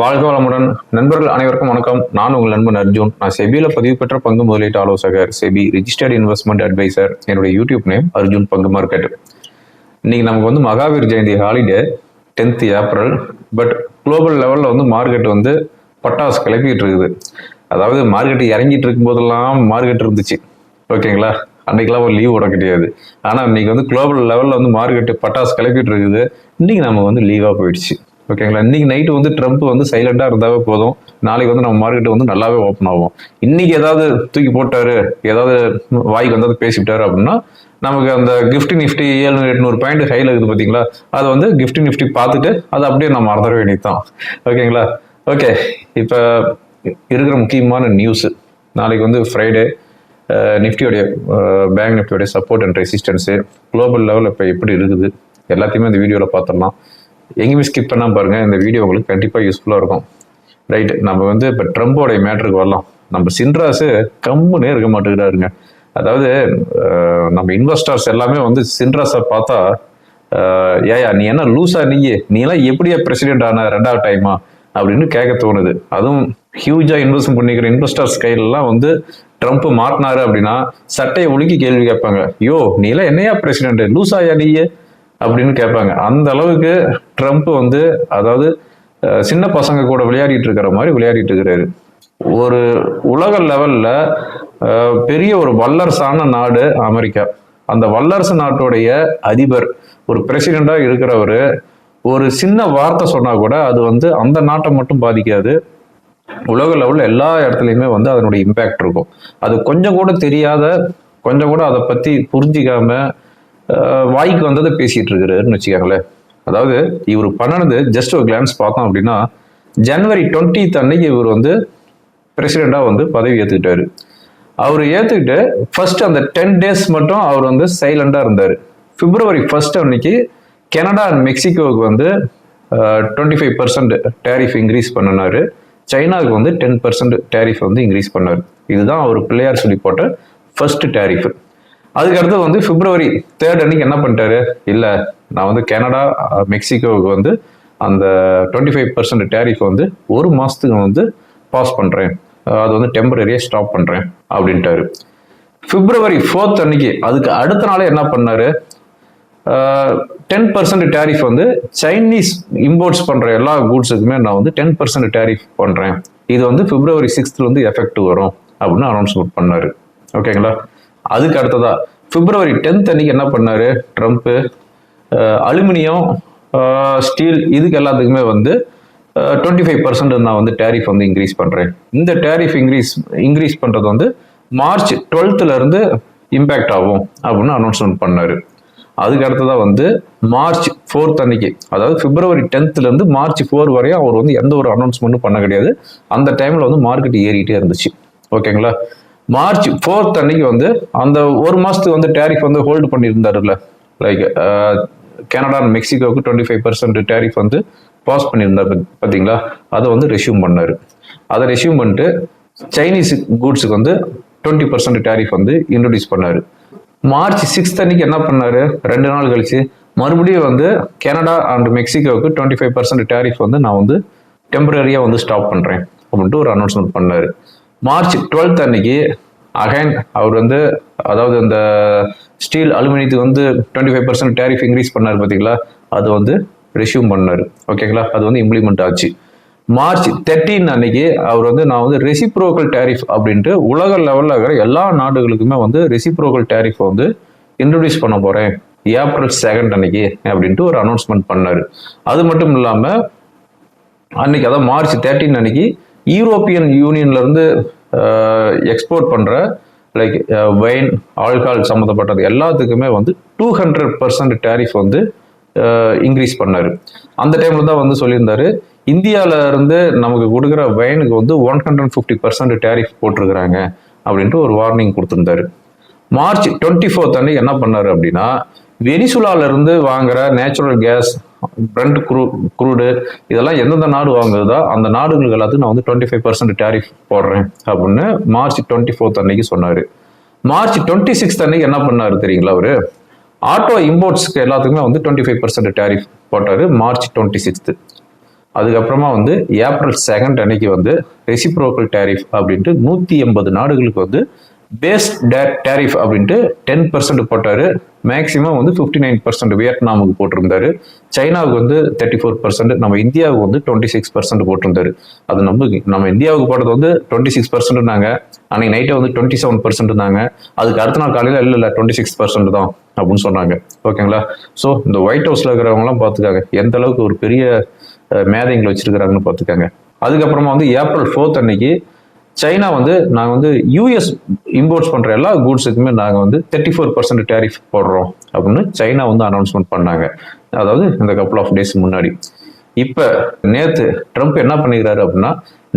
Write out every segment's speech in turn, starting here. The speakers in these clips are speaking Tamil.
வாழ்க வளமுடன். நண்பர்கள் அனைவருக்கும் வணக்கம். நான் உங்கள் நண்பன் அர்ஜுன். நான் செபியில பதிவு பெற்ற பங்கு முதலீட்டு ஆலோசகர் செபி ரிஜிஸ்டர்ட் இன்வெஸ்ட்மெண்ட் அட்வைசர் என்னுடைய யூடியூப் நேம் அர்ஜுன் பங்கு மார்க்கெட் இன்னைக்கு நமக்கு வந்து Mahavir Jayanti holiday tenth April but global லெவலில் வந்து மார்க்கெட் வந்து பட்டாசு கிளப்பிட்டு இருக்குது. அதாவது மார்க்கெட் இறங்கிட்டு இருக்கும் போதெல்லாம் மார்க்கெட் இருந்துச்சு. ஓகேங்களா? அன்னைக்கெல்லாம் ஒரு லீவ் விட கிடையாது. ஆனால் இன்னைக்கு வந்து குளோபல் லெவலில் வந்து மார்க்கெட் பட்டாசு கிளப்பிட்டு இருக்குது. இன்னைக்கு நம்ம வந்து லீவாக போயிடுச்சு. ஓகேங்களா? இன்னைக்கு நைட்டு வந்து ட்ரம்ப் வந்து சைலண்டாக இருந்தாவே போதும். நாளைக்கு வந்து நம்ம மார்க்கெட் வந்து நல்லாவே ஓப்பன் ஆகும். இன்னைக்கு ஏதாவது தூக்கி போட்டாரு ஏதாவது வாய்க்கு வந்தாவது பேசிவிட்டாரு அப்படின்னா நமக்கு அந்த கிஃப்டி நிஃப்டி ஏழு எட்நூறு பாயிண்ட் ஹைல இருக்குது பார்த்தீங்களா அதை வந்து கிஃப்டி நிஃப்டி பார்த்துட்டு அதை அப்படியே நம்ம மறந்துட வேண்டியதுதான். ஓகேங்களா? ஓகே இப்போ இருக்கிற முக்கியமான நியூஸ் நாளைக்கு வந்து ஃப்ரைடே நிஃப்டியோடைய பேங்க் நிஃப்டியோடைய சப்போர்ட் அண்ட் ரெசிஸ்டன்ஸு குளோபல் லெவலில் இப்போ எப்படி இருக்குது? எல்லாத்தையுமே இந்த வீடியோவில் பார்த்துடலாம். எங்கேயுமே ஸ்கிப் பண்ணால் பாருங்கள் இந்த வீடியோ உங்களுக்கு கண்டிப்பாக யூஸ்ஃபுல்லாக இருக்கும். ரைட் நம்ம வந்து இப்போ ட்ரம்போடைய மேட்ருக்கு வரலாம். நம்ம சின்ராஸு கம்முனே இருக்க மாட்டேங்கிறாருங்க. அதாவது நம்ம இன்வெஸ்டர்ஸ் எல்லாமே வந்து சின்ராஸை பார்த்தா ஏயா நீ என்ன லூசா நீ நீ எல்லாம் எப்படியா பிரசிடென்ட் ஆன ரெண்டாவது டைமா அப்படின்னு கேட்க தோணுது. அதுவும் ஹியூஜா இன்வெஸ்ட் பண்ணிக்கிற இன்வெஸ்டர்ஸ் கையிலலாம் வந்து ட்ரம்ப் மாட்டினாரு அப்படின்னா சட்டையை ஒழுங்கி கேள்வி கேட்பாங்க. யோ நீ எல்லாம் என்னையா பிரசிடென்ட் லூசாயா நீயே? அப்படின்னு கேட்பாங்க. அந்த அளவுக்கு ட்ரம்ப் வந்து அதாவது சின்ன பசங்க கூட விளையாடிட்டு இருக்கிற மாதிரி விளையாடிட்டு இருக்கிறாரு. ஒரு உலக லெவல்ல பெரிய ஒரு வல்லரசான நாடு அமெரிக்கா. அந்த வல்லரசு நாட்டுடைய அதிபர் ஒரு பிரசிடெண்டா இருக்கிறவர் ஒரு சின்ன வார்த்தை சொன்னா கூட அது வந்து அந்த நாட்டை மட்டும் பாதிக்காது. உலக லெவலில் எல்லா இடத்துலையுமே வந்து அதனுடைய இம்பேக்ட் இருக்கும். அது கொஞ்சம் கூட தெரியாத கொஞ்சம் கூட அதை பத்தி புரிஞ்சிக்காம வாய்க்கு வந்ததை பேசிட்டு இருக்கிறாருன்னு வச்சுக்கோங்களேன். அதாவது இவர் பண்ணனது ஜஸ்ட் ஒரு கிளான்ஸ் பார்த்தோம் அப்படின்னா ஜனவரி டுவெண்ட்டித் அன்னைக்கு இவர் வந்து பிரசிடெண்டாக வந்து பதவி ஏற்றுக்கிட்டாரு அவர் ஏற்றுக்கிட்டு ஃபர்ஸ்ட் அந்த டென் டேஸ் மட்டும் அவர் வந்து சைலண்டாக இருந்தார். பிப்ரவரி ஃபர்ஸ்ட் அன்னைக்கு கனடா அண்ட் மெக்சிகோவுக்கு வந்து twenty five percent tariff increase பண்ணினார். சைனாவுக்கு வந்து டென் பர்சன்ட் டேரிஃப் வந்து இன்க்ரீஸ் பண்ணார். இதுதான் அவர் பிள்ளையார் சொல்லி போட்ட ஃபர்ஸ்ட் டேரிஃப் அதுக்கு அடுத்து வந்து பிப்ரவரி தேர்ட் அன்னைக்கு என்ன பண்ணிட்டாரு? இல்லை நான் வந்து கனடா மெக்சிகோவுக்கு வந்து அந்த டுவெண்ட்டி ஃபைவ் பர்சன்ட் டேரிஃப் வந்து ஒரு மாதத்துக்கு வந்து பாஸ் பண்ணுறேன் அது வந்து டெம்பரரியாக ஸ்டாப் பண்ணுறேன் அப்படின்ட்டாரு. பிப்ரவரி ஃபோர்த் அன்னைக்கு அதுக்கு அடுத்த நாளே என்ன பண்ணாரு? டென் பர்சன்ட் டேரிஃப் வந்து சைனீஸ் இம்போர்ட்ஸ் பண்ணுற எல்லா கூட்ஸுக்குமே நான் வந்து டென் பர்சன்ட் டேரிஃப் பண்ணுறேன் இது வந்து பிப்ரவரி சிக்ஸ்த்ல வந்து எஃபெக்ட் வரும் அப்படின்னு அனௌன்ஸ்மெண்ட் பண்ணார். ஓகேங்களா அதுக்கு அடுத்ததா பிப்ரவரி டென்த் அன்னைக்கு என்ன பண்ணாரு? ட்ரம்ப்பு அலுமினியம் ஸ்டீல் இதுக்கு எல்லாத்துக்குமே வந்து டுவெண்ட்டி ஃபைவ் பர்சன்ட் நான் வந்து டேரிஃப் வந்து இன்க்ரீஸ் பண்ணுறேன் இந்த டேரிஃப் இன்க்ரீஸ் இன்க்ரீஸ் பண்ணுறது வந்து மார்ச் 12th இருந்து இம்பேக்ட் ஆகும் அப்படின்னு அனௌன்ஸ்மெண்ட் பண்ணார். அதுக்கு அடுத்ததாக வந்து மார்ச் ஃபோர்த் அன்னைக்கு அதாவது பிப்ரவரி டென்த்ல இருந்து மார்ச் ஃபோர் வரையும் அவர் வந்து எந்த ஒரு அனௌன்ஸ்மெண்ட்டும் பண்ண கிடையாது. அந்த டைமில் வந்து மார்க்கெட் ஏறிட்டே இருந்துச்சு. ஓகேங்களா மார்ச் ஃபோர்த் அன்னைக்கு வந்து அந்த ஒரு மாசத்துக்கு வந்து டேரிஃப் வந்து ஹோல்டு பண்ணியிருந்தாருல்ல. லைக் கனடா அண்ட் மெக்சிகோவுக்கு டுவெண்ட்டி ஃபைவ் பர்சன்ட் டேரிஃப் வந்து பாஸ் பண்ணியிருந்தார் பார்த்தீங்களா அதை வந்து ரெசியூம் பண்ணார். அதை ரெசியூம் பண்ணிட்டு சைனீஸ் கூட்ஸுக்கு வந்து டுவெண்ட்டி பர்சன்ட் டேரிஃப் வந்து இன்ட்ரடியூஸ் பண்ணார். மார்ச் சிக்ஸ்த் அன்னைக்கு என்ன பண்ணார்? ரெண்டு நாள் கழிச்சு மறுபடியும் வந்து கனடா அண்ட் மெக்சிகோவுக்கு டுவெண்ட்டி ஃபைவ் பர்சன்ட் டேரிஃப் வந்து நான் வந்து டெம்பரரியாக வந்து ஸ்டாப் பண்ணுறேன் அப்படின்ட்டு ஒரு அனௌன்ஸ்மெண்ட் பண்ணார். மார்ச் டுவெல்த் அன்னைக்கு அகைன் அவர் வந்து அதாவது இந்த ஸ்டீல் அலுமினியத்துக்கு வந்து twenty five percent tariff increase பண்ணார் பார்த்தீங்களா அது வந்து ரெஸ்யூம் பண்ணார். ஓகேங்களா அது வந்து இம்ப்ளிமெண்ட் ஆச்சு. மார்ச் தேர்ட்டீன் அன்னைக்கு அவர் வந்து நான் வந்து ரெசிப்ரோக்கல் டேரிஃப் அப்படின்ட்டு உலக லெவலில் இருக்கிற எல்லா நாடுகளுக்குமே வந்து ரெசிப்ரோக்கல் டேரிஃப் வந்து இன்ட்ரடியூஸ் பண்ண போகிறேன் ஏப்ரல் செகண்ட் அன்னைக்கு அப்படின்ட்டு ஒரு அனௌன்ஸ்மெண்ட் பண்ணார். அது மட்டும் இல்லாமல் அன்னைக்கு அதாவது மார்ச் தேர்ட்டீன் அன்னைக்கு யூரோப்பியன் யூனியன்லேருந்து எக்ஸ்போர்ட் பண்ணுற லைக் வைன் ஆல்கால் சம்மந்தப்பட்டது எல்லாத்துக்குமே வந்து டூ ஹண்ட்ரட் பர்சன்ட் டேரிஃப் வந்து இன்க்ரீஸ் பண்ணார். அந்த டைமில் தான் வந்து சொல்லியிருந்தாரு இந்தியாவில் இருந்து நமக்கு கொடுக்குற வைனுக்கு வந்து one hundred fifty percent tariff போட்டிருக்கிறாங்க அப்படின்ட்டு ஒரு வார்னிங் கொடுத்துருந்தாரு. மார்ச் டுவெண்ட்டி ஃபோர்த் அன்னைக்கு என்ன பண்ணாரு அப்படின்னா வெனிசுலால இருந்து வாங்குற நேச்சுரல் கேஸ் பிரண்ட் குரூ குரூடு இதெல்லாம் எந்தெந்த நாடு வாங்குறதோ அந்த நாடுகளுக்கு எல்லாத்துக்கும் நான் வந்து டுவெண்ட்டி ஃபைவ் பர்சன்ட் டேரிஃப் போடுறேன் அப்படின்னு மார்ச் டுவெண்ட்டி ஃபோர்த் அன்னைக்கு சொன்னார். மார்ச் டுவெண்ட்டி சிக்ஸ்த் அன்னைக்கு என்ன பண்ணாரு தெரியுங்களா அவரு? ஆட்டோ இம்போர்ட்ஸ்க்கு எல்லாத்துக்குமே வந்து டுவெண்ட்டி ஃபைவ் பர்சன்ட் டேரிஃப் போட்டார் மார்ச் டுவெண்ட்டி சிக்ஸ்த்து அதுக்கப்புறமா வந்து ஏப்ரல் செகண்ட் அன்னைக்கு வந்து ரெசிப்ரோக்கல் டேரிஃப் அப்படின்ட்டு நூற்றி எண்பது நாடுகளுக்கு வந்து பேஸ் டேரிஃப் அப்படின்ட்டு டென் பர்சன்ட் போட்டார். மேக்ஸிமம் வந்து ஃபிஃப்டி நைன் பர்சன்ட் வியட்நாமுக்கு போட்டிருந்தாரு. சைனாவுக்கு வந்து தேர்ட்டி ஃபோர் பர்சன்ட் நம்ம இந்தியாவுக்கு வந்து டுவெண்ட்டி சிக்ஸ் பர்சன்ட் போட்டிருந்தாரு. அது நம்ம நம்ம இந்தியாவுக்கு போட்டது வந்து டுவெண்ட்டி சிக்ஸ் பர்சன்ட்னாங்க அன்னைக்கு நைட்டே வந்து டுவெண்ட்டி செவன் பர்சன்ட்னாங்க அதுக்கு அடுத்த நாள் காலையில் இல்லை இல்லை டுவெண்ட்டி சிக்ஸ் பர்சன்ட் தான் அப்படின்னு சொன்னாங்க. ஓகேங்களா? ஸோ இந்த ஒயிட் ஹவுஸில் இருக்கிறவங்களாம் பார்த்துக்காங்க. எந்த அளவுக்கு ஒரு பெரிய மேதைங்களை வச்சிருக்கிறாங்கன்னு பார்த்துக்காங்க. அதுக்கப்புறமா வந்து ஏப்ரல் ஃபோர்த் அன்னைக்கு சைனா வந்து நாங்கள் வந்து யூஎஸ் இம்போர்ட்ஸ் பண்ணுற எல்லா கூட்ஸுக்குமே நாங்கள் வந்து தேர்ட்டி ஃபோர் பர்சன்ட் டேரிஃப் போடுறோம் அப்படின்னு சைனா வந்து அனௌன்ஸ்மெண்ட் பண்ணாங்க. அதாவது இந்த கப்புள் ஆஃப் டேஸ் முன்னாடி. இப்போ நேற்று ட்ரம்ப் என்ன பண்ணிக்கிறாரு அப்படின்னா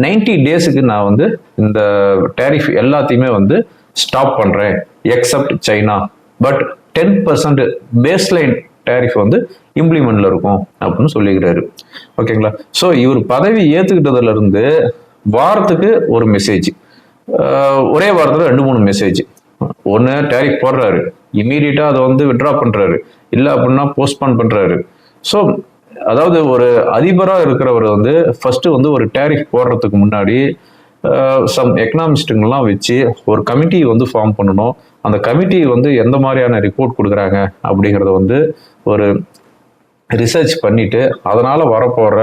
90 டேஸுக்கு நான் வந்து இந்த டேரிஃப் எல்லாத்தையுமே வந்து ஸ்டாப் பண்ணுறேன் except China. But ten percent baseline tariff வந்து இம்ப்ளிமெண்ட்ல இருக்கும் அப்படின்னு சொல்லிக்கிறாரு. ஓகேங்களா ஸோ இவர் பதவி ஏற்றுக்கிட்டதுல இருந்து வாரத்துக்கு ஒரு மெசேஜ் ஒரே வாரத்தில் ரெண்டு மூணு மெசேஜ் ஒன்று டேரிக் போடுறாரு. இம்மீடியட்டாக அதை வந்து விட்ரா பண்ணுறாரு இல்லை அப்படின்னா போஸ்ட்பான் பண்ணுறாரு ஸோ அதாவது ஒரு அதிபராக இருக்கிறவர் வந்து ஃபஸ்ட்டு வந்து ஒரு டேரிஃப் போடுறதுக்கு முன்னாடி சம் எக்கனாமிஸ்ட்டுங்கெல்லாம் வச்சு ஒரு கமிட்டி வந்து ஃபார்ம் பண்ணணும். அந்த கமிட்டி வந்து எந்த மாதிரியான ரிப்போர்ட் கொடுக்குறாங்க அப்படிங்கிறத வந்து ஒரு ரிசர்ச் பண்ணிவிட்டு அதனால் வரப்போகிற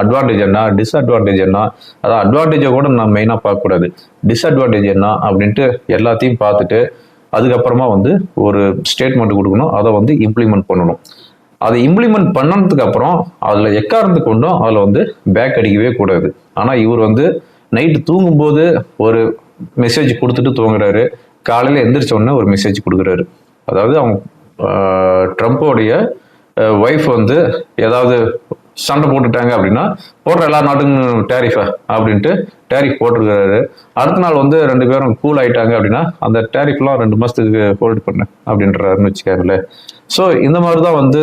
அட்வான்டேஜ் என்ன? டிஸ்அட்வான்டேஜ் என்ன? அதாவது அட்வான்டேஜை கூட நம்ம மெயினாக பார்க்கக்கூடாது. டிஸ்அட்வான்டேஜ் என்ன அப்படின்ட்டு எல்லாத்தையும் பார்த்துட்டு அதுக்கப்புறமா வந்து ஒரு ஸ்டேட்மெண்ட் கொடுக்கணும். அதை வந்து இம்ப்ளிமெண்ட் பண்ணணும். அதை இம்ப்ளிமெண்ட் பண்ணதுக்கு அப்புறம் அதில் எக்காரந்து கொண்டும் அதில் வந்து பேக் அடிக்கவே கூடாது. ஆனால் இவர் வந்து நைட்டு தூங்கும்போது ஒரு மெசேஜ் கொடுத்துட்டு தூங்குறாரு. காலையில் எந்திரிச்ச உடனே ஒரு மெசேஜ் கொடுக்குறாரு. அதாவது அவங்க ட்ரம்ப்போடைய ஒய்ஃப் வந்து ஏதாவது சண்டை போட்டுட்டாங்க அப்படின்னா போடுற எல்லா நாட்டுக்கும் டேரிஃபா அப்படின்ட்டு டேரிஃப் போட்டிருக்கிறாரு. அடுத்த நாள் வந்து ரெண்டு பேரும் கூல் ஆயிட்டாங்க அப்படின்னா அந்த டேரிஃப்லாம் ரெண்டு மாதத்துக்கு ஹோல்ட் பண்ணு அப்படின்றாருன்னு வச்சுக்காங்களேன். ஸோ இந்த மாதிரி தான் வந்து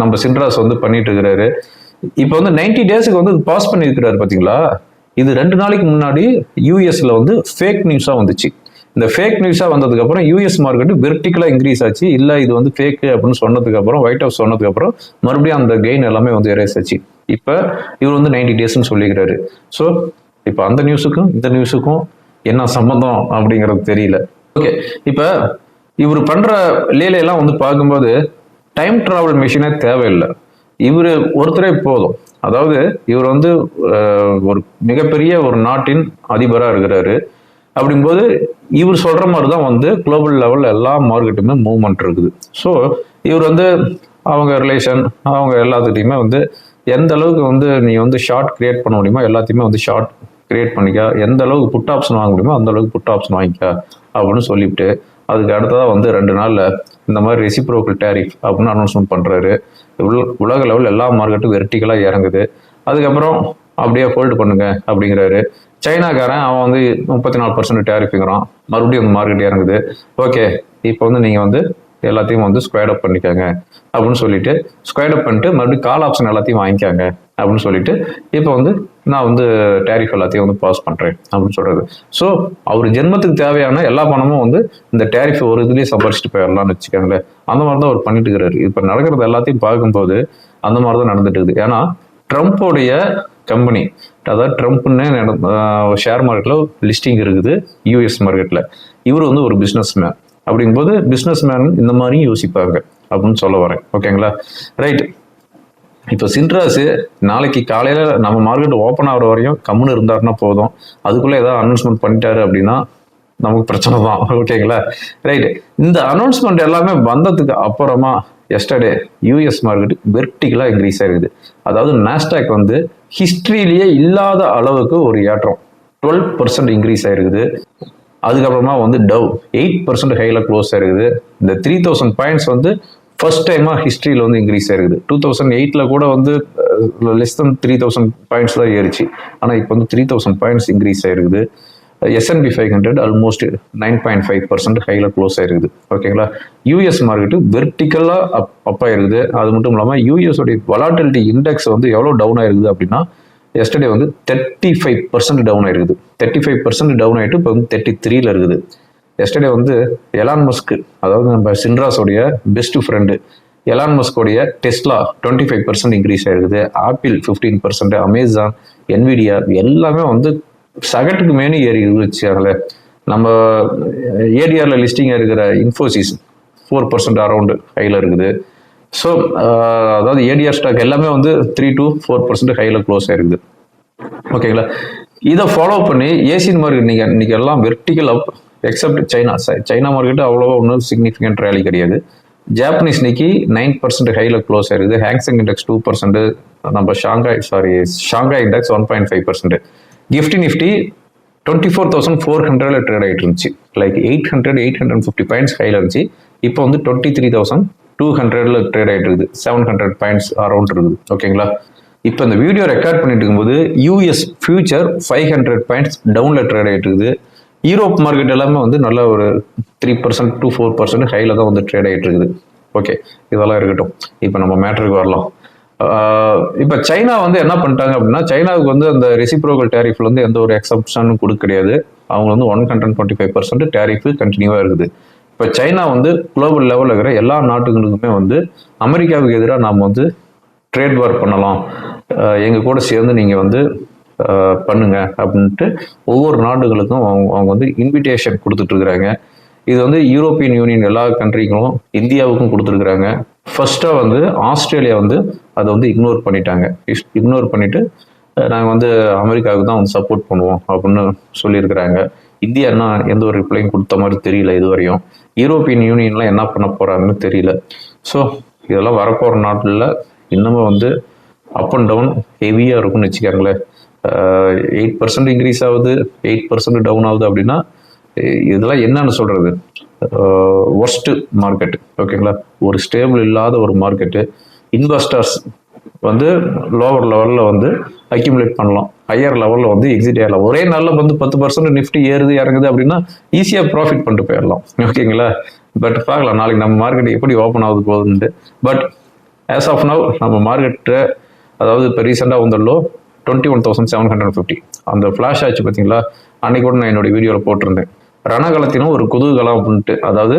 நம்ம சின்ராஸ் வந்து பண்ணிட்டு இருக்கிறாரு. இப்போ வந்து 90 டேஸுக்கு வந்து பாஸ் பண்ணியிருக்கிறாரு பார்த்தீங்களா இது ரெண்டு நாளைக்கு முன்னாடி யூஎஸ்ல வந்து ஃபேக் நியூஸாக வந்துச்சு. இந்த ஃபேக் நியூஸாக வந்ததுக்கப்புறம் யூஎஸ் மார்க்கெட்டு வெர்டிக்கலாக இன்க்ரீஸ் ஆச்சு. இல்லை இது வந்து ஃபேக்கு அப்படின்னு சொன்னதுக்கப்புறம் ஒயிட் ஹவுஸ் சொன்னதுக்கப்புறம் மறுபடியும் அந்த கெயின் எல்லாமே வந்து எரேஸ் ஆச்சு. இப்போ இவர் வந்து 90 டேஸ்னு சொல்லிக்கிறாரு. ஸோ இப்போ அந்த நியூஸுக்கும் இந்த நியூஸுக்கும் என்ன சம்மந்தம் அப்படிங்கிறது தெரியல. ஓகே இப்போ இவர் பண்ணுற லீலையெல்லாம் வந்து பார்க்கும்போது டைம் ட்ராவல் மிஷினே தேவையில்லை. இவர் ஒருத்தரே போதும். அதாவது இவர் வந்து ஒரு மிகப்பெரிய ஒரு நாட்டின் அதிபராக இருக்கிறாரு. அப்படிங்கும்போது இவர் சொல்கிற மாதிரி தான் வந்து குளோபல் லெவலில் எல்லா மார்க்கெட்டுமே மூவ்மெண்ட் இருக்குது. ஸோ இவர் வந்து அவங்க ரிலேஷன் அவங்க எல்லாத்துட்டையுமே வந்து எந்த அளவுக்கு வந்து நீ வந்து ஷார்ட் கிரியேட் பண்ண முடியுமோ எல்லாத்தையுமே வந்து ஷார்ட் கிரியேட் பண்ணிக்க. எந்த அளவுக்கு புட் ஆப்ஷன் வாங்க முடியுமோ அந்த அளவுக்கு புட் ஆப்ஷன் வாங்கிக்க அப்படின்னு சொல்லிவிட்டு அதுக்கு அடுத்ததாக வந்து ரெண்டு நாளில் இந்த மாதிரி ரெசிப்ரோக்கல் டேரிஃப் அப்படின்னு அனௌன்ஸ்மெண்ட் பண்ணுறாரு உலக லெவல் எல்லா மார்க்கெட்டும் வெர்டிக்கலாக இறங்குது. அதுக்கப்புறம் அப்படியே ஹோல்டு பண்ணுங்க அப்படிங்கிறாரு. சைனாக்காரன் அவன் வந்து முப்பத்தி நாலு பர்சன்ட் டேரிஃபிங்கிறான் மறுபடியும் வந்து மார்க்கெட் இறங்குது. ஓகே இப்போ வந்து நீங்கள் வந்து எல்லாத்தையும் வந்து ஸ்கொயர் அப் பண்ணிக்கோங்க அப்படின்னு சொல்லிட்டு ஸ்கொயர் அப் பண்ணிட்டு மறுபடியும் கால் ஆப்ஷன் எல்லாத்தையும் வாங்கிக்காங்க அப்படின்னு சொல்லிட்டு இப்போ வந்து நான் வந்து டேரிஃப் எல்லாத்தையும் வந்து பாஸ் பண்ணுறேன் அப்படின்னு சொல்கிறது ஸோ அவர் ஜென்மத்துக்கு தேவையான எல்லா பணமும் வந்து இந்த டேரிஃப் ஒரு இதுலேயே சம்பாரிச்சிட்டு போயிடலாம்னு வச்சுக்கோங்களேன். அந்த மாதிரி தான் அவர் பண்ணிட்டு இருக்கிறாரு. இப்போ நடக்கிறது எல்லாத்தையும் பார்க்கும்போது அந்த மாதிரி தான் நடந்துட்டு இருக்குது. ஏன்னா ட்ரம்ப்போடைய கம்பெனி. அதாவது ட்ரம்ப்னு ஷேர் மார்க்கெட்டில் லிஸ்டிங் இருக்குது யூஎஸ் மார்க்கெட்டில் இவர் வந்து ஒரு பிஸ்னஸ் மேன் அப்படிங்கும்போது பிஸ்னஸ் மேன் இந்த மாதிரியும் யோசிப்பாங்க அப்படின்னு சொல்ல வரேன். ஓகேங்களா ரைட் இப்போ சின்ட்ராஸு நாளைக்கு காலையில் நம்ம மார்க்கெட் ஓப்பன் ஆகிற வரையும் கம்முன்னு இருந்தாருன்னா போதும். அதுக்குள்ளே ஏதாவது அனௌன்ஸ்மெண்ட் பண்ணிட்டாரு அப்படின்னா நமக்கு பிரச்சனை தான். ஓகேங்களா? ரைட் இந்த அனௌன்ஸ்மெண்ட் எல்லாமே வந்ததுக்கு அப்புறமா எஸ்டர்டே யூஎஸ் மார்க்கெட் வெர்டிகலாக இன்க்ரீஸ் ஆயிருக்குது. அதாவது நாஸ்டாக் வந்து ஹிஸ்ட்ரியிலேயே இல்லாத அளவுக்கு ஒரு ஏற்றம். டுவெல் பர்சன்ட் இன்க்ரீஸ் ஆயிருக்குது. அதுக்கப்புறமா வந்து டவ் எயிட் பர்சன்ட் ஹையில் க்ளோஸ் ஆயிருக்குது. இந்த த்ரீ தௌசண்ட் பாயிண்ட்ஸ் வந்து ஃபர்ஸ்ட் டைமாக ஹிஸ்ட்ரியில் வந்து இன்க்ரீஸ் ஆயிருக்குது. டூ தௌசண்ட் எயிட்டில் கூட வந்து less than three thousand points தான் ஏறிச்சு. ஆனால் இப்போ வந்து த்ரீ தௌசண்ட் பாயிண்ட்ஸ் இன்க்ரீஸ் ஆயிருக்குது. S and P five hundred almost nine point five percent ஹையில் க்ளோஸ் ஆயிருக்குது. ஓகேங்களா? யூஎஸ் மார்க்கெட்டு வெர்டிக்கலாக அப் அப் ஆயிருக்குது. அது மட்டும் இல்லாமல் யூஎஸோடைய வலாட்டிலிட்டி இண்டெக்ஸ் வந்து எவ்வளோ டவுன் ஆயிருக்குது அப்படின்னா எஸ்டர்டே வந்து தேர்ட்டி ஃபைவ் பர்சன்ட் டவுன் ஆயிருக்குது. தேர்ட்டி ஃபைவ் பர்சன்ட் டவுன் ஆகிட்டு இப்போ வந்து தேர்ட்டி த்ரீல இருக்குது. எஸ்டர்டே வந்து எலான் மஸ்க்கு அதாவது நம்ம சின்ராஸோடைய best friend Elon மஸ்கோடைய Tesla twenty five percent increase ஆயிருக்குது. Apple fifteen percent Amazon Nvidia எல்லாமே வந்து சகட்டுக்கு மேனு ஏறி இருந்துச்சு அதில். நம்ம ஏடிஆரில் லிஸ்டிங் இருக்கிற இன்ஃபோசிஸ் ஃபோர் பர்சன்ட் அரௌண்டு ஹையில் இருக்குது. ஸோ அதாவது ஏடிஆர் ஸ்டாக் எல்லாமே வந்து த்ரீ டு ஃபோர் பர்சன்ட் ஹையில் க்ளோஸ் ஆயிருக்குது. ஓகேங்களா இதை ஃபாலோ பண்ணி ஏசியன் மார்க்கெட் நீங்கள் இன்னைக்கு எல்லாம் vertical up except China China market அவ்வளோவா ஒன்றும் சிக்னிஃபிகண்ட் ரேலி கிடையாது. ஜாப்பனீஸ் இன்னைக்கு நைன் பர்சன்ட் ஹையில் க்ளோஸ் ஆயிருக்குது. Hang Seng index two percent நம்ம Shanghai sorry Shanghai index one point five percent GIFT Nifty twenty four thousand four ஹண்ட்ரட்ல ட்ரேட் ஆகிட்டு இருந்துச்சு. Like eight hundred eight hundred fifty points ஹையில் இருந்துச்சு. இப்போ வந்து டுவெண்ட்டி த்ரீ தௌசண்ட் டூ ஹண்ட்ரட்ல ட்ரேட் ஆகிட்டு இருக்குது. செவன் ஹண்ட்ரட் பாயிண்ட்ஸ் அரௌண்ட் இருக்குது. ஓகேங்களா இப்போ இந்த வீடியோ ரெக்கார்ட் பண்ணிட்டு இருக்கும்போது US future five hundred points டவுனில் ட்ரேட் ஆகிட்டு இருக்குது. யூரோப் மார்க்கெட் எல்லாமே வந்து நல்ல ஒரு three percent two four percent ஹையில் தான் வந்து ட்ரேட் ஆகிட்டு இருக்குது. ஓகே இதெல்லாம் இருக்கட்டும். இப்போ நம்ம மேட்ருக்கு வரலாம். இப்போ சைனா வந்து என்ன பண்ணிட்டாங்க அப்படின்னா சைனாவுக்கு வந்து அந்த ரெசிப்ரோகல் டேரிஃப்ல வந்து எந்த ஒரு எக்ஸப்ஷனும் கொடுக்க கிடையாது. அவங்க வந்து one hundred twenty five percent tariff கண்டினியூவாக இருக்குது. இப்போ சைனா வந்து குளோபல் லெவலில் இருக்கிற எல்லா நாட்டுகளுக்குமே வந்து அமெரிக்காவுக்கு எதிராக நாம் வந்து ட்ரேட் வார் பண்ணலாம். எங்கள் கூட சேர்ந்து நீங்கள் வந்து பண்ணுங்க அப்படின்ட்டு ஒவ்வொரு நாடுகளுக்கும் அவங்க அவங்க வந்து இன்விடேஷன் கொடுத்துட்டு இருக்கிறாங்க. இது வந்து யூரோப்பியன் யூனியன் எல்லா கண்ட்ரிக்கும் இந்தியாவுக்கும் கொடுத்துருக்குறாங்க ஃபர்ஸ்ட்டாக வந்து ஆஸ்திரேலியா வந்து அதை வந்து இக்னோர் பண்ணிட்டாங்க. இக்னோர் பண்ணிவிட்டு நாங்கள் வந்து அமெரிக்காவுக்கு தான் வந்து சப்போர்ட் பண்ணுவோம் அப்படின்னு சொல்லியிருக்கிறாங்க. இந்தியா என்ன எந்த ஒரு ரிப்ளையும் கொடுத்த மாதிரி தெரியல இதுவரையும். யூரோப்பியன் யூனியன்லாம் என்ன பண்ண போகிறாங்கன்னு தெரியல. ஸோ இதெல்லாம் வரப்போகிற நாட்டில் இன்னமும் வந்து அப் அண்ட் டவுன் ஹெவியாக இருக்கும்னு வச்சுக்கோங்களேன். எயிட் பர்சன்ட் இன்க்ரீஸ் ஆகுது எயிட் பர்சன்ட் டவுன் ஆகுது அப்படின்னா இதெல்லாம் என்னன்னு சொல்கிறது ஒர்ஸ்ட்டு மார்க்கெட் ஓகேங்களா ஒரு ஸ்டேபிள் இல்லாத ஒரு மார்க்கெட்டு இன்வெஸ்டர்ஸ் வந்து லோவர் லெவலில் வந்து அக்யூமுலேட் பண்ணலாம். ஹையர் லெவலில் வந்து எக்ஸிட் ஆகலாம் ஒரே நாளில் வந்து பத்து பர்சன்ட் நிஃப்டி ஏறுது இறங்குது அப்படின்னா ஈஸியாக ப்ராஃபிட் பண்ணிட்டு போயிடலாம். ஓகேங்களா பட் பார்க்கலாம். நாளைக்கு நம்ம மார்க்கெட் எப்படி ஓப்பன் ஆகுது போகுதுன்ட்டு. பட் ஆஸ் ஆஃப் நவ் நம்ம மார்க்கெட்டு அதாவது இப்போ ரீசெண்டாக வந்துள்ளோ twenty one thousand seven hundred fifty அந்த ஃப்ளாஷ் ஆச்சு பார்த்தீங்களா? அன்னைக்கு கூட நான் என்னோட வீடியோவில் போட்டிருந்தேன். ரணகலத்தினும் ஒரு குதூகலம் அப்படின்ட்டு அதாவது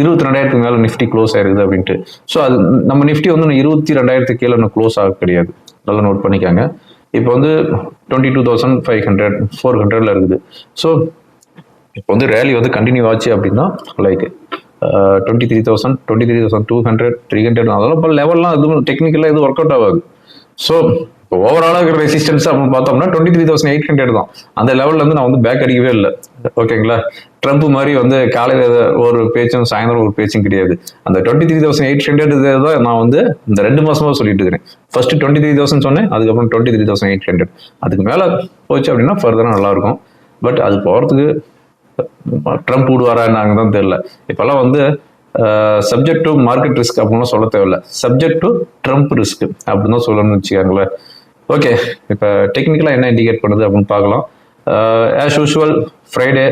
இருபத்தி ரெண்டாயிரத்துக்கு மேலே நிஃப்டி க்ளோஸ் ஆயிருக்குது அப்படின்ட்டு. ஸோ அது நம்ம நிஃப்டி வந்து இன்னும் இருபத்தி ரெண்டாயிரத்துக்கு கீழே இன்னும் க்ளோஸ் ஆக கிடையாது. நல்லா நோட் பண்ணிக்காங்க. இப்போ வந்து twenty two thousand five hundred four ஹண்ட்ரட்ல இருக்குது. ஸோ இப்போ வந்து ரேலி வந்து கண்டினியூ ஆச்சு அப்படின்னா like twenty three thousand twenty three thousand two hundred three hundred அதெல்லாம் இப்போ லெவல்லாம் எதுவும் டெக்னிக்கலாக எதுவும் ஒர்க் அவுட் ஆகாது. ஸோ இப்போ ஓவராலாக இருக்கிற ரெசிஸ்டன்ஸ் அப்படின்னு பார்த்தோம்னா twenty three thousand eight hundred தான். அந்த லெவல்ல இருந்து நான் வந்து பேக் அடிக்கவே இல்லை. ஓகேங்களா ட்ரம்ப் மாதிரி வந்து காலையில் ஒரு பேச்சும் சாயந்தரம் ஒரு பேச்சும் கிடையாது. அந்த twenty three thousand eight hundred தான் நான் வந்து இந்த ரெண்டு மாசமா சொல்லிட்டு இருக்கிறேன். ஃபர்ஸ்ட் டுவெண்ட்டி த்ரீ தௌசண்ட் சொன்னேன் அதுக்கப்புறம் twenty three thousand eight hundred அதுக்கு மேலே போச்சு அப்படின்னா ஃபர்தராக நல்லா இருக்கும். பட் அது போகிறதுக்கு ட்ரம்ப் விடுவாரான்னாங்க தான் தெரியல. இப்போல்லாம் வந்து சப்ஜெக்ட் டு மார்க்கெட் ரிஸ்க் அப்படின்லாம் சொல்ல தேவையில்ல. சப்ஜெக்ட் டு ட்ரம்ப் ரிஸ்க் அப்படின்னு தான் சொல்லணும்னு வச்சுக்காங்களேன். ஓகே இப்போ டெக்னிக்கலாக என்ன இண்டிகேட் பண்ணுது அப்படின்னு பார்க்கலாம். ஆஸ் யூஷுவல் ஃப்ரைடே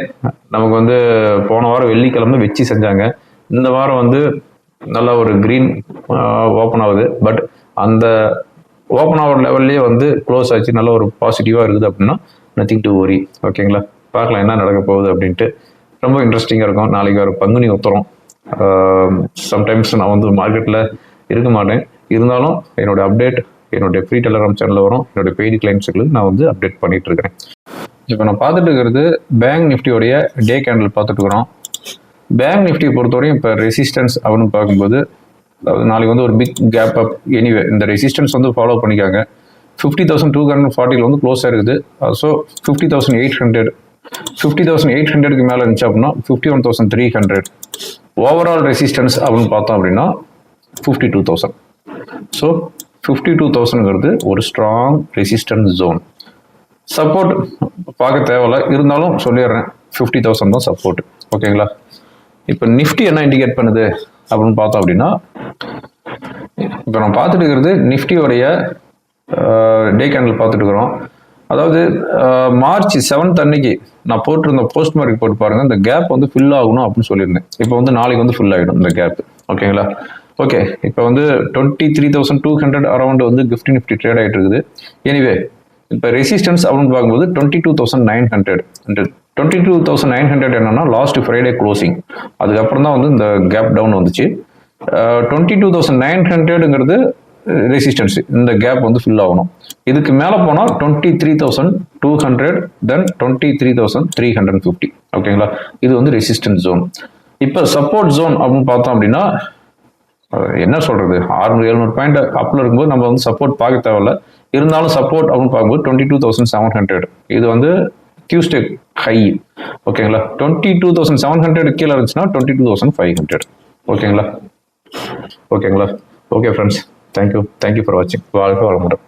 நமக்கு வந்து போன வாரம் வெள்ளிக்கிழமை வெச்சி செஞ்சாங்க. இந்த வாரம் வந்து நல்ல ஒரு க்ரீன் ஓப்பன் uh, ஆகுது. பட் அந்த ஓப்பன் ஆகிற லெவல்லே வந்து க்ளோஸ் ஆச்சு. நல்ல ஒரு பாசிட்டிவாக இருக்குது அப்படின்னா நத்திங் டு ஓரி ஓகேங்களா பார்க்கலாம் என்ன நடக்க போகுது அப்படின்ட்டு. ரொம்ப இன்ட்ரெஸ்டிங்காக இருக்கும். நாளைக்கு ஒரு பங்குனி உத்தரம். Um, சம்டைம்ஸ் நான் வந்து மார்க்கெட்டில் இருக்க மாட்டேன். இருந்தாலும் என்னோட அப்டேட் என்னுடைய ஃப்ரீ டெலகிராம் சேனலில் வரும். என்னுடைய பெய்டு கிளைண்ட்ஸுக்கு நான் வந்து அப்டேட் பண்ணிட்டு இருக்கிறேன் இப்போ நான் பார்த்துட்டு இருக்கிறது பேங்க் நிஃப்டியோடைய டே கேண்டில் பார்த்துட்டு இருக்கிறோம். பேங்க் நிஃப்டியை பொறுத்தவரையும் இப்போ ரெசிஸ்டன்ஸ் அப்படின்னு பார்க்கும்போது அதாவது நாளைக்கு வந்து ஒரு பிக் கேப் அப் எனிவே இந்த ரெசிஸ்டன்ஸ் வந்து ஃபாலோ பண்ணிக்காங்க. ஃபிஃப்டி தௌசண்ட் டூ ஹண்ட்ரட் ஃபார்ட்டியில் வந்து க்ளோஸ் ஆயிருக்குது. So fifty thousand eight hundred fifty thousand eight ஹண்ட்ரட்க்கு மேலே இருந்துச்சு அப்படின்னா fifty one thousand three hundred overall resistance அப்படின்னு பார்த்தோம் அப்படின்னா fifty two thousand so fifty two தௌசண்ட்ங்கிறது ஒரு ஸ்ட்ராங் ரெசிஸ்டன்ஸ் ஜோன் சப்போர்ட் பார்க்க தேவையில்ல. இருந்தாலும் சொல்லிடுறேன். ஃபிஃப்டி தௌசண்ட் தான் சப்போர்ட் ஓகேங்களா இப்போ நிஃப்டி என்ன இண்டிகேட் பண்ணுது அப்படின்னு பார்த்தோம் அப்படின்னா இப்போ நம்ம பார்த்துட்டு இருக்கிறது நிஃப்டியோடைய டே கேண்டில் பார்த்துட்டு இருக்கிறோம். அதாவது மார்ச் செவன்த் அன்னைக்கு நான் போட்டிருந்த போஸ்ட் மார்க் போட்டு பாருங்க இந்த கேப் வந்து ஃபில் ஆகணும் அப்படின்னு சொல்லியிருந்தேன். இப்போ வந்து நாளைக்கு வந்து ஃபில் ஆகிடும் இந்த கேப் ஓகேங்களா ஓகே இப்போ வந்து twenty three thousand two hundred around வந்து கிஃப்ட் நிஃப்டி ட்ரேட் ஆகிட்டு இருக்குது. எனிவே இப்போ ரெசிஸ்டன்ஸ் அப்படின்னு பார்க்கும்போது twenty two thousand nine hundred twenty two thousand nine hundred என்னன்னா லாஸ்ட் ஃப்ரைடே க்ளோசிங் அதுக்கப்புறம் தான் வந்து இந்த கேப் டவுன் வந்துச்சு. டுவெண்ட்டி டூ தௌசண்ட் நைன் ஹண்ட்ரடுங்கிறது ரெசிஸ்டன்ஸ் இந்த கேப் வந்து ஃபில் ஆகணும். இதுக்கு மேலே போனால் twenty three thousand two hundred then twenty three thousand three hundred fifty ஓகேங்களா? இது வந்து ரெசிஸ்டன்ஸ் ஜோன் இப்போ சப்போர்ட் ஜோன் அப்படின்னு பார்த்தோம் அப்படின்னா என்ன சொல்றது? ஆறுநூறு எழுநூறு பாயிண்ட் அப்பில் இருக்கும்போது நம்ம வந்து சப்போர்ட் பார்க்க தேவையில்ல. இருந்தாலும் சப்போர்ட் அப்படின்னு பார்க்கும்போது twenty two thousand seven hundred இது வந்து டியூஸ்டே ஹை ஓகேங்களா? Twenty two thousand seven hundred கீழே இருந்துச்சுன்னா twenty two thousand five hundred ஓகேங்களா? ஓகேங்களா? Okay friends thank you thank you for வாட்சிங் வாழ்க்கை வளமுடன்.